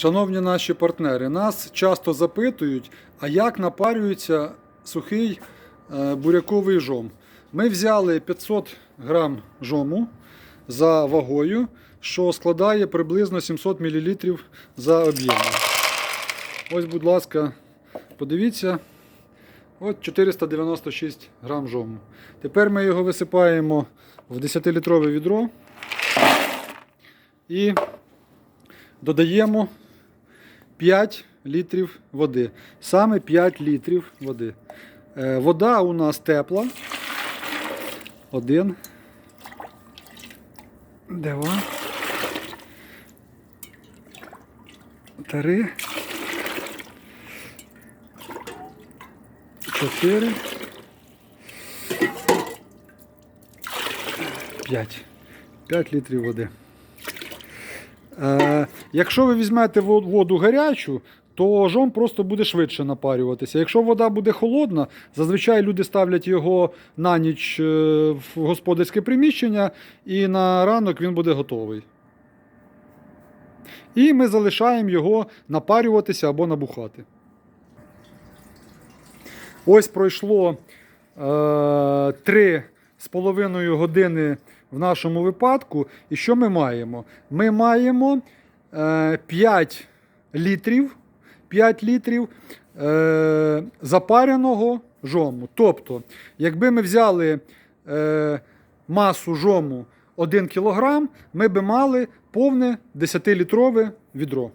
Шановні наші партнери, нас часто запитують, а як напарюється сухий е, буряковий жом. Ми взяли 500 грам жому за вагою, що складає приблизно 700 мл за об'ємом. Ось, будь ласка, подивіться. От 496 грам жому. Тепер ми його висипаємо в 10-літрове відро і додаємо 5 літрів води. Саме 5 літрів води. Е, Вода у нас тепла. Один. Два. Три. Чотири. П'ять. П'ять літрів води. Е, якщо ви візьмете воду гарячу, то жом просто буде швидше напарюватися. Якщо вода буде холодна, зазвичай люди ставлять його на ніч е, в господарське приміщення, і на ранок він буде готовий. І ми залишаємо його напарюватися або набухати. Ось пройшло е, три з половиною години в нашому випадку. І що ми маємо? Ми маємо е, 5 літрів, 5 літрів е, запареного жому. Тобто, якби ми взяли е, масу жому 1 кг, ми би мали повне 10-літрове відро.